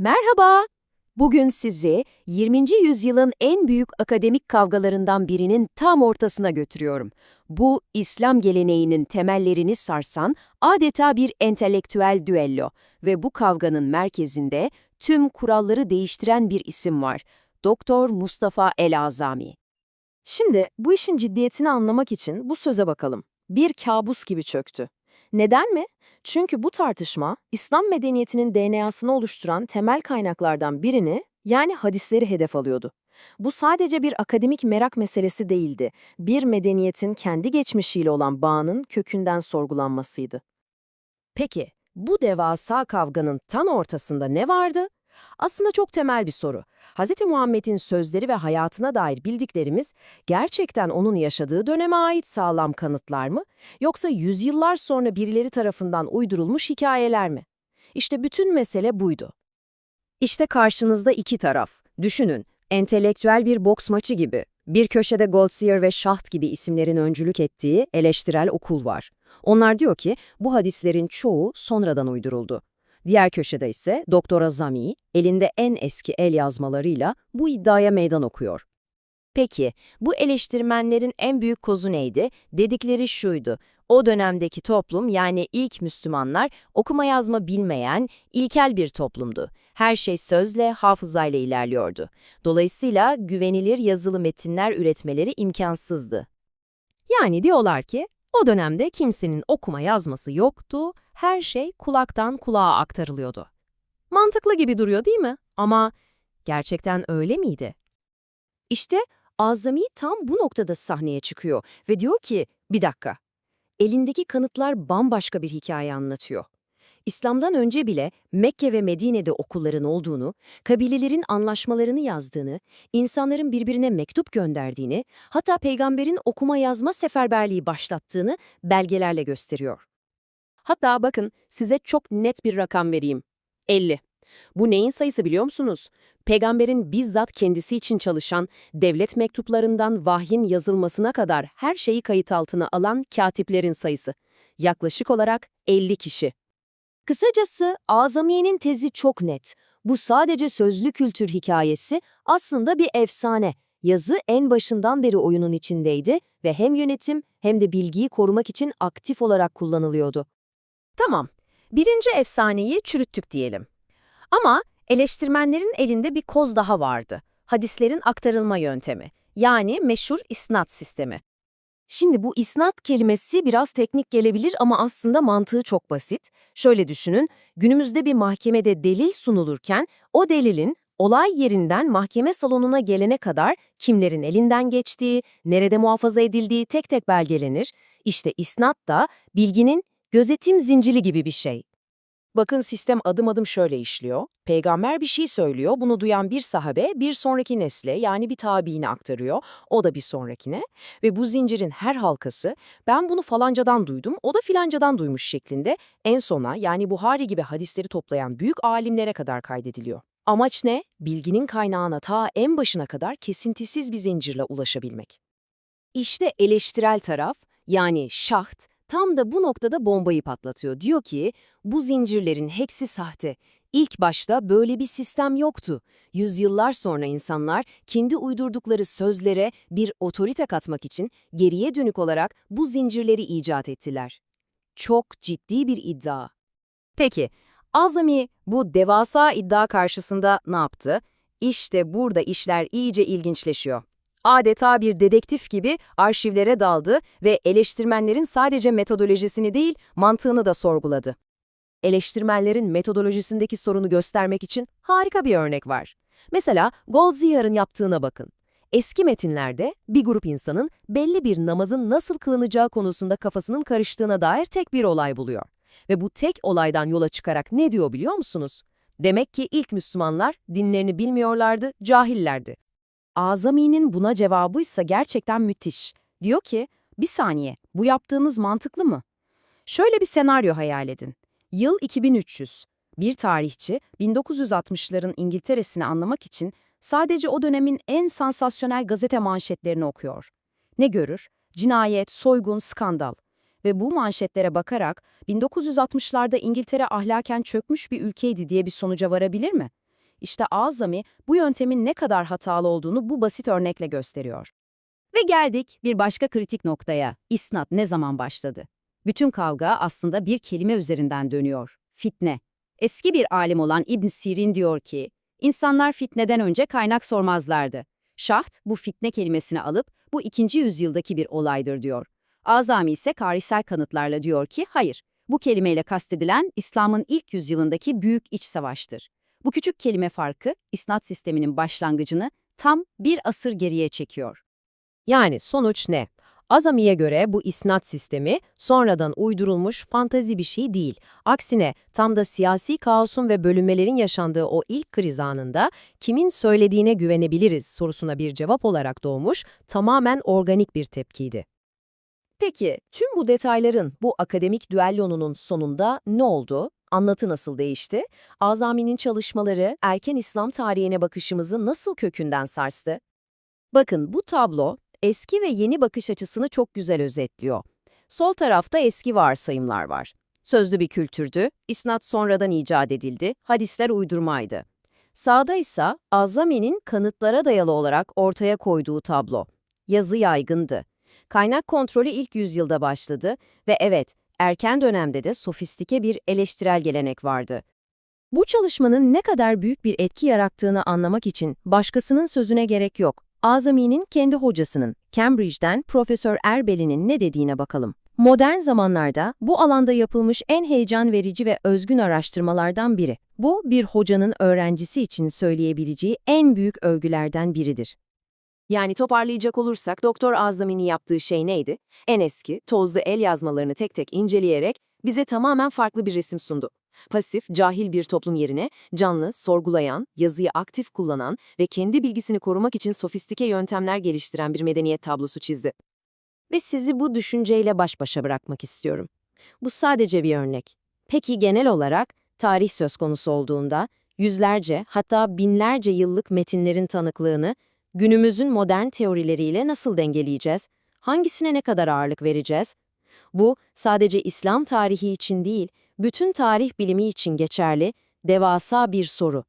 Merhaba. Bugün sizi 20. yüzyılın en büyük akademik kavgalarından birinin tam ortasına götürüyorum. Bu İslam geleneğinin temellerini sarsan adeta bir entelektüel düello ve bu kavganın merkezinde tüm kuralları değiştiren bir isim var. Doktor Mustafa El-Azami. Şimdi bu işin ciddiyetini anlamak için bu söze bakalım. Bir kabus gibi çöktü. Neden mi? Çünkü bu tartışma İslam medeniyetinin DNA'sını oluşturan temel kaynaklardan birini yani hadisleri hedef alıyordu. Bu sadece bir akademik merak meselesi değildi. Bir medeniyetin kendi geçmişiyle olan bağının kökünden sorgulanmasıydı. Peki, bu devasa kavganın tam ortasında ne vardı? Aslında çok temel bir soru. Hz. Muhammed'in sözleri ve hayatına dair bildiklerimiz gerçekten onun yaşadığı döneme ait sağlam kanıtlar mı? Yoksa yüzyıllar sonra birileri tarafından uydurulmuş hikayeler mi? İşte bütün mesele buydu. İşte karşınızda iki taraf. Düşünün, entelektüel bir boks maçı gibi. Bir köşede Goldziher ve Schacht gibi isimlerin öncülük ettiği eleştirel okul var. Onlar diyor ki bu hadislerin çoğu sonradan uyduruldu. Diğer köşede ise Doktor Azami, elinde en eski el yazmalarıyla bu iddiaya meydan okuyor. Peki, bu eleştirmenlerin en büyük kozu neydi? Dedikleri şuydu, o dönemdeki toplum yani ilk Müslümanlar okuma yazma bilmeyen, ilkel bir toplumdu. Her şey sözle, hafızayla ilerliyordu. Dolayısıyla güvenilir yazılı metinler üretmeleri imkansızdı. Yani diyorlar ki, o dönemde kimsenin okuma yazması yoktu, her şey kulaktan kulağa aktarılıyordu. Mantıklı gibi duruyor değil mi? Ama gerçekten öyle miydi? İşte Azami tam bu noktada sahneye çıkıyor ve diyor ki, bir dakika, elindeki kanıtlar bambaşka bir hikaye anlatıyor. İslam'dan önce bile Mekke ve Medine'de okulların olduğunu, kabilelerin anlaşmalarını yazdığını, insanların birbirine mektup gönderdiğini, hatta peygamberin okuma yazma seferberliği başlattığını belgelerle gösteriyor. Hatta bakın size çok net bir rakam vereyim. 50. Bu neyin sayısı biliyor musunuz? Peygamberin bizzat kendisi için çalışan, devlet mektuplarından vahyin yazılmasına kadar her şeyi kayıt altına alan katiplerin sayısı. Yaklaşık olarak 50 kişi. Kısacası Azamiye'nin tezi çok net. Bu sadece sözlü kültür hikayesi, aslında bir efsane. Yazı en başından beri oyunun içindeydi ve hem yönetim hem de bilgiyi korumak için aktif olarak kullanılıyordu. Tamam, birinci efsaneyi çürüttük diyelim. Ama eleştirmenlerin elinde bir koz daha vardı. Hadislerin aktarılma yöntemi, yani meşhur isnat sistemi. Şimdi bu isnat kelimesi biraz teknik gelebilir ama aslında mantığı çok basit. Şöyle düşünün, günümüzde bir mahkemede delil sunulurken o delilin olay yerinden mahkeme salonuna gelene kadar kimlerin elinden geçtiği, nerede muhafaza edildiği tek tek belgelenir. İşte isnat da bilginin gözetim zinciri gibi bir şey. Bakın sistem adım adım şöyle işliyor. Peygamber bir şey söylüyor, bunu duyan bir sahabe bir sonraki nesle yani bir tabiine aktarıyor, o da bir sonrakine ve bu zincirin her halkası ben bunu falancadan duydum, o da filancadan duymuş şeklinde en sona yani Buhari gibi hadisleri toplayan büyük alimlere kadar kaydediliyor. Amaç ne? Bilginin kaynağına ta en başına kadar kesintisiz bir zincirle ulaşabilmek. İşte eleştirel taraf yani şaht tam da bu noktada bombayı patlatıyor. Diyor ki bu zincirlerin hepsi sahte. İlk başta böyle bir sistem yoktu. Yüzyıllar sonra insanlar kendi uydurdukları sözlere bir otorite katmak için geriye dönük olarak bu zincirleri icat ettiler. Çok ciddi bir iddia. Peki, Azami bu devasa iddia karşısında ne yaptı? İşte burada işler iyice ilginçleşiyor. Adeta bir dedektif gibi arşivlere daldı ve eleştirmenlerin sadece metodolojisini değil, mantığını da sorguladı. Eleştirmenlerin metodolojisindeki sorunu göstermek için harika bir örnek var. Mesela Goldziher'ın yaptığına bakın. Eski metinlerde bir grup insanın belli bir namazın nasıl kılınacağı konusunda kafasının karıştığına dair tek bir olay buluyor. Ve bu tek olaydan yola çıkarak ne diyor biliyor musunuz? Demek ki ilk Müslümanlar dinlerini bilmiyorlardı, cahillerdi. Azami'nin buna cevabıysa gerçekten müthiş. Diyor ki, bir saniye, bu yaptığınız mantıklı mı? Şöyle bir senaryo hayal edin. Yıl 2300. Bir tarihçi 1960'ların İngiltere'sini anlamak için sadece o dönemin en sansasyonel gazete manşetlerini okuyor. Ne görür? Cinayet, soygun, skandal. Ve bu manşetlere bakarak 1960'larda İngiltere ahlaken çökmüş bir ülkeydi diye bir sonuca varabilir mi? İşte Azami bu yöntemin ne kadar hatalı olduğunu bu basit örnekle gösteriyor. Ve geldik bir başka kritik noktaya. İsnat ne zaman başladı? Bütün kavga aslında bir kelime üzerinden dönüyor. Fitne. Eski bir alim olan İbn Sirin diyor ki, insanlar fitneden önce kaynak sormazlardı. Şaht bu fitne kelimesini alıp bu ikinci yüzyıldaki bir olaydır diyor. Azami ise karisel kanıtlarla diyor ki hayır, bu kelimeyle kastedilen İslam'ın ilk yüzyılındaki büyük iç savaştır. Bu küçük kelime farkı isnat sisteminin başlangıcını tam bir asır geriye çekiyor. Yani sonuç ne? Azami'ye göre bu isnat sistemi sonradan uydurulmuş fantazi bir şey değil. Aksine tam da siyasi kaosun ve bölünmelerin yaşandığı o ilk kriz anında kimin söylediğine güvenebiliriz sorusuna bir cevap olarak doğmuş tamamen organik bir tepkiydi. Peki tüm bu detayların bu akademik düellonunun sonunda ne oldu? Anlatı nasıl değişti? Azami'nin çalışmaları erken İslam tarihine bakışımızı nasıl kökünden sarstı? Bakın bu tablo eski ve yeni bakış açısını çok güzel özetliyor. Sol tarafta eski varsayımlar var. Sözlü bir kültürdü, isnat sonradan icat edildi, hadisler uydurmaydı. Sağda ise Azami'nin kanıtlara dayalı olarak ortaya koyduğu tablo. Yazı yaygındı. Kaynak kontrolü ilk yüzyılda başladı ve evet, erken dönemde de sofistike bir eleştirel gelenek vardı. Bu çalışmanın ne kadar büyük bir etki yarattığını anlamak için başkasının sözüne gerek yok. Azami'nin kendi hocasının, Cambridge'den Profesör Erbeli'nin ne dediğine bakalım. Modern zamanlarda bu alanda yapılmış en heyecan verici ve özgün araştırmalardan biri. Bu, bir hocanın öğrencisi için söyleyebileceği en büyük övgülerden biridir. Yani toparlayacak olursak Doktor Azami'nin yaptığı şey neydi? En eski, tozlu el yazmalarını tek tek inceleyerek bize tamamen farklı bir resim sundu. Pasif, cahil bir toplum yerine canlı, sorgulayan, yazıyı aktif kullanan ve kendi bilgisini korumak için sofistike yöntemler geliştiren bir medeniyet tablosu çizdi. Ve sizi bu düşünceyle baş başa bırakmak istiyorum. Bu sadece bir örnek. Peki genel olarak tarih söz konusu olduğunda yüzlerce hatta binlerce yıllık metinlerin tanıklığını günümüzün modern teorileriyle nasıl dengeleyeceğiz? Hangisine ne kadar ağırlık vereceğiz? Bu sadece İslam tarihi için değil, bütün tarih bilimi için geçerli, devasa bir soru.